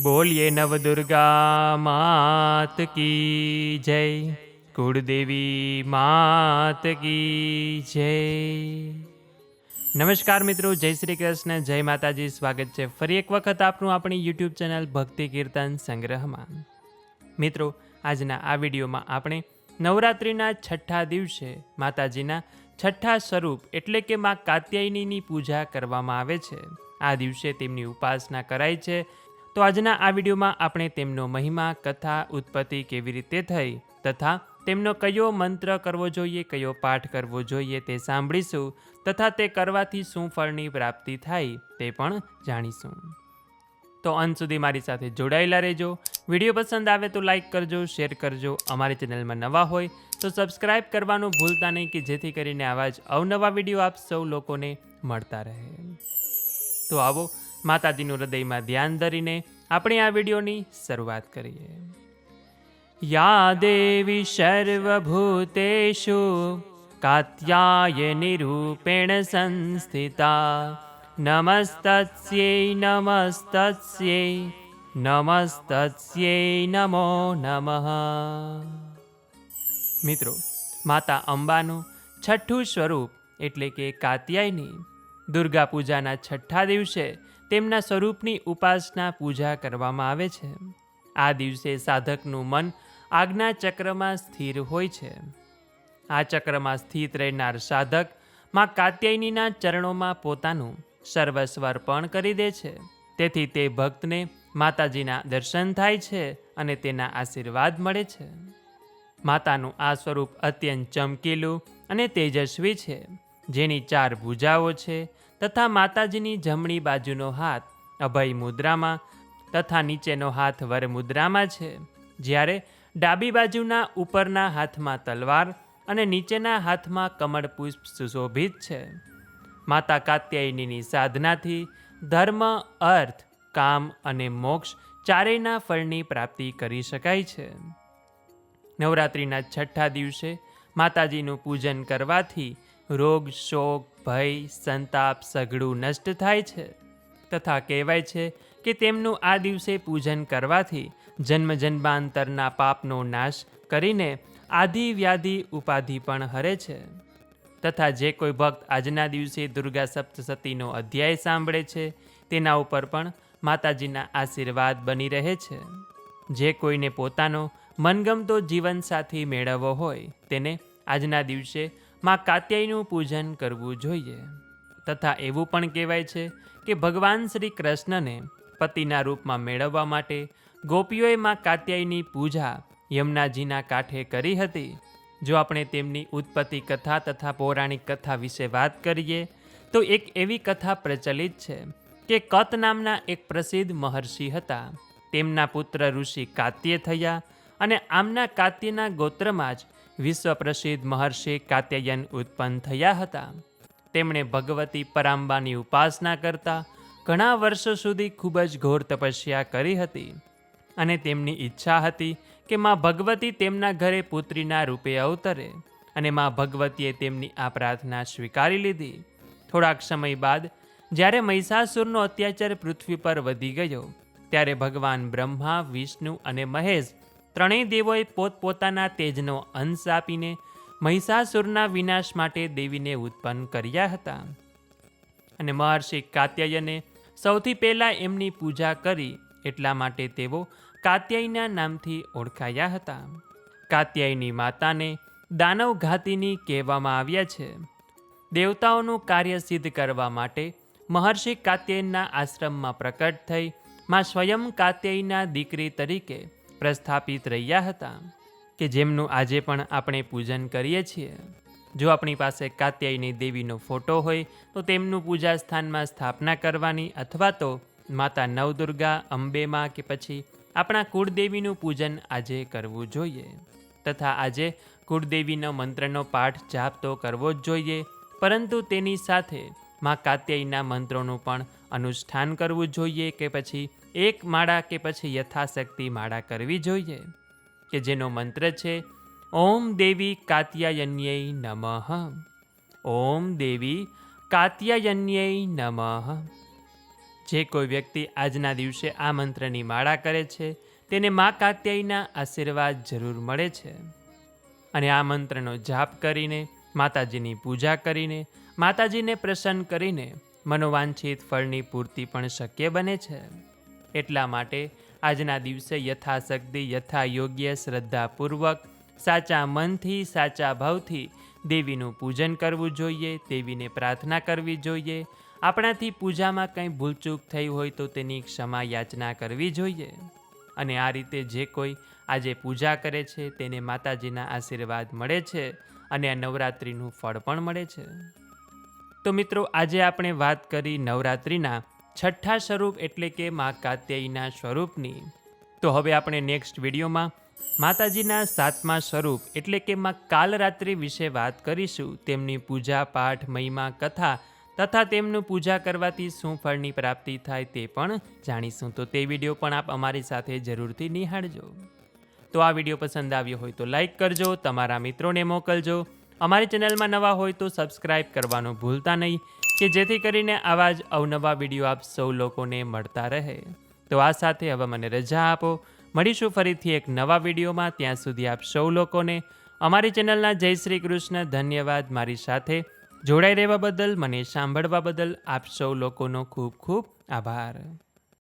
બોલીએ નવદુર્ગા માત કી જય. કુળદેવી માત કી જય. નમસ્કાર મિત્રો, જય શ્રી કૃષ્ણ, જય માતાજી, સ્વાગત છે ફરી એક વખત આપનું આપણી યુટ્યુબ ચેનલ ભક્તિ કીર્તન સંગ્રહમાં. મિત્રો, આજના આ વિડીયોમાં આપણે નવરાત્રિના છઠ્ઠા દિવસે માતાજીના છઠ્ઠા સ્વરૂપ એટલે કે માં કાત્યાયનીની પૂજા કરવામાં આવે છે. આ દિવસે તેમની ઉપાસના કરાય છે તો આજના આ વિડીયોમાં આપણે તેમનો મહિમા, કથા, ઉત્પત્તિ કેવી રીતે થઈ તથા તેમનો કયો મંત્ર કરવો જોઈએ, કયો પાઠ કરવો જોઈએ તે સાંભળીશું તથા તે કરવાથી શું ફળની પ્રાપ્તિ થાય તે પણ જાણીશું. તો અંત સુધી મારી સાથે જોડાયેલા રહેજો. વીડિયો પસંદ આવે તો લાઈક કરજો, શેર કરજો. અમારી ચેનલમાં નવા હોય તો સબસ્ક્રાઇબ કરવાનું ભૂલતા નહીં કે જેથી કરીને આવા જ અવનવા વીડિયો આપ સૌ લોકોને મળતા રહે. તો આવો માતાજીનું હૃદયમાં ધ્યાન ધરીને આપણે આ વિડીયોની શરૂઆત કરીએ. યા દેવી સર્વભૂતેષુ કાત્યાયની રૂપેણ સંસ્થિતા નમસ્તસ્યૈ નમસ્તસ્યૈ નમસ્તસ્યૈ નમો નમઃ. મિત્રો, માતા અંબાનું છઠ્ઠું સ્વરૂપ એટલે કે કાત્યાયની દુર્ગા પૂજાના છઠ્ઠા દિવસે તેમના સ્વરૂપની ઉપાસના પૂજા કરવામાં આવે છે. આ દિવસે સાધકનું મન આજ્ઞા ચક્રમાં સ્થિર હોય છે. આ ચક્રમાં સ્થિત રહેનાર સાધકમાં કાત્યાયનીના ચરણોમાં પોતાનું સર્વસ્વ અર્પણ કરી દે છે. તેથી તે ભક્તને માતાજીના દર્શન થાય છે અને તેના આશીર્વાદ મળે છે. માતાનું આ સ્વરૂપ અત્યંત ચમકીલું અને તેજસ્વી છે. જેની ચાર ભૂજાઓ છે તથા માતાજીની જમણી બાજુનો હાથ અભય મુદ્રામાં તથા નીચેનો હાથ વર મુદ્રામાં છે. જ્યારે ડાબી બાજુના ઉપરના હાથમાં તલવાર અને નીચેના હાથમાં કમળ પુષ્પ સુશોભિત છે. માતા કાત્યાયનીની સાધનાથી ધર્મ, અર્થ, કામ અને મોક્ષ ચારેયના ફળની પ્રાપ્તિ કરી શકાય છે. નવરાત્રિના છઠ્ઠા દિવસે માતાજીનું પૂજન કરવાથી રોગ, શોક, ભય, સંતાપ સઘળું નષ્ટ થાય છે. તથા કહેવાય છે કે તેમનું આ દિવસે પૂજન કરવાથી જન્મ જન્માંતરના પાપનો નાશ કરીને આદિ વ્યાધિ ઉપાધિ પણ હરે છે. તથા જે કોઈ ભક્ત આજના દિવસે દુર્ગા સપ્તસતીનો અધ્યાય સાંભળે છે, તેના ઉપર પણ માતાજીના આશીર્વાદ બની રહે છે. જે કોઈને પોતાનો મનગમતો જીવનસાથી મેળવવો હોય, તેને આજના દિવસે માં કાત્યાયનું પૂજન કરવું જોઈએ. તથા એવું પણ કહેવાય છે કે ભગવાન શ્રી કૃષ્ણને પતિના રૂપમાં મેળવવા માટે ગોપીઓએ માં કાત્યાયની પૂજા યમુનાજીના કાંઠે કરી હતી. જો આપણે તેમની ઉત્પત્તિ કથા તથા પૌરાણિક કથા વિશે વાત કરીએ, તો એક એવી કથા પ્રચલિત છે કે કત નામના એક પ્રસિદ્ધ મહર્ષિ હતા. તેમના પુત્ર ઋષિ કાત્ય થયા અને આમના કાત્યના ગોત્રમાં જ વિશ્વ પ્રસિદ્ધ મહર્ષિ કાત્યયન ઉત્પન્ન થયા હતા. તેમણે ભગવતી પરાંબાની ઉપાસના કરતા ઘણા વર્ષો સુધી ખૂબ જ ઘોર તપસ્યા કરી હતી અને તેમની ઈચ્છા હતી કે માં ભગવતી તેમના ઘરે પુત્રીના રૂપે અવતરે અને માં ભગવતીએ તેમની આ પ્રાર્થના સ્વીકારી લીધી. થોડાક સમય બાદ, જ્યારે મહિષાસુરનો અત્યાચાર પૃથ્વી પર વધી ગયો, ત્યારે ભગવાન બ્રહ્મા, વિષ્ણુ અને મહેશ ત્રણેય દેવોએ પોતપોતાના તેજનો અંશ આપીને મહિષાસુરના વિનાશ માટે દેવીને ઉત્પન્ન કર્યા હતા. અને મહર્ષિ કાત્યાયને સૌથી પહેલાં એમની પૂજા કરી એટલા માટે તેઓ કાત્યાયના નામથી ઓળખાયા હતા. કાત્યાયની માતાને દાનવ ઘાતીની કહેવામાં આવ્યા છે. દેવતાઓનું કાર્ય સિદ્ધ કરવા માટે મહર્ષિ કાત્યાયના આશ્રમમાં પ્રકટ થઈ માં સ્વયં કાત્યાયના દીકરી તરીકે પ્રસ્થાપિત રહ્યા હતા કે જેમનું આજે પણ આપણે પૂજન કરીએ છીએ. જો આપણી પાસે કાત્યાયની દેવીનો ફોટો હોય, તો તેમનું પૂજા સ્થાનમાં સ્થાપના કરવાની અથવા તો માતા નવદુર્ગા, અંબેમાં કે પછી આપણા કુળદેવીનું પૂજન આજે કરવું જોઈએ. તથા આજે કુળદેવીનો મંત્રનો પાઠ જાપ તો કરવો જ જોઈએ, પરંતુ તેની સાથે માં કાત્યાયના મંત્રોનું પણ અનુષ્ઠાન કરવું જોઈએ કે પછી એક માળા કે પછી યથાશક્તિ માળા કરવી જોઈએ, કે જેનો મંત્ર છે, ઓમ દેવી કાત્યાયન્યય નમઃ. ઓમ દેવી કાત્યાયન્યય નમઃ. જે કોઈ વ્યક્તિ આજના દિવસે આ મંત્રની માળા કરે છે, તેને મા કાત્યાયના આશીર્વાદ જરૂર મળે છે. અને આ મંત્રનો જાપ કરીને, માતાજીની પૂજા કરીને, માતાજીને પ્રસન્ન કરીને મનોવાંછિત ફળની પૂર્તિ પણ શક્ય બને છે. એટલા માટે આજના દિવસે યથાશક્તિ યથા યોગ્ય શ્રદ્ધાપૂર્વક, સાચા મનથી, સાચા ભાવથી દેવીનું પૂજન કરવું જોઈએ, દેવીને પ્રાર્થના કરવી જોઈએ. આપણાથી પૂજામાં કંઈ ભૂલચૂક થઈ હોય તો તેની ક્ષમા યાચના કરવી જોઈએ. અને આ રીતે જે કોઈ આજે પૂજા કરે છે તેને માતાજીના આશીર્વાદ મળે છે અને આ નવરાત્રિનું ફળ પણ મળે છે. તો મિત્રો, આજે આપણે વાત કરી નવરાત્રિના છઠ્ઠા સ્વરૂપ એટલે કે મા કાત્યાયીના સ્વરૂપની. તો હવે આપણે નેક્સ્ટ વિડીયોમાં માતાજીના સાતમા સ્વરૂપ એટલે કે માં કાલરાત્રિ વિશે વાત કરીશું. તેમની પૂજા પાઠ, મહિમા, કથા તથા તેમનું પૂજા કરવાથી શું ફળની પ્રાપ્તિ થાય તે પણ જાણીશું. તો તે વીડિયો પણ આપ અમારી સાથે જરૂરથી નિહાળજો. તો આ વીડિયો પસંદ આવ્યો હોય તો લાઈક કરજો, તમારા મિત્રોને મોકલજો. અમારી ચેનલમાં નવા હોય તો સબસ્ક્રાઈબ કરવાનું ભૂલતા નહીં. કે જેથી કરીને આવા જ અવનવા વીડિયો આપ સૌ લોકોને મળતા રહે. તો આ સાથે હવે મને રજા આપો. મળીશું ફરીથી એક નવા વિડીયોમાં. ત્યાં સુધી આપ સૌ લોકોને અમારી ચેનલના જય શ્રી કૃષ્ણ ધન્યવાદ મારી સાથે. જોડાઈ રહેવા બદલ, મને સાંભળવા બદલ આપ સૌ લોકોનો ખૂબ ખૂબ આભાર.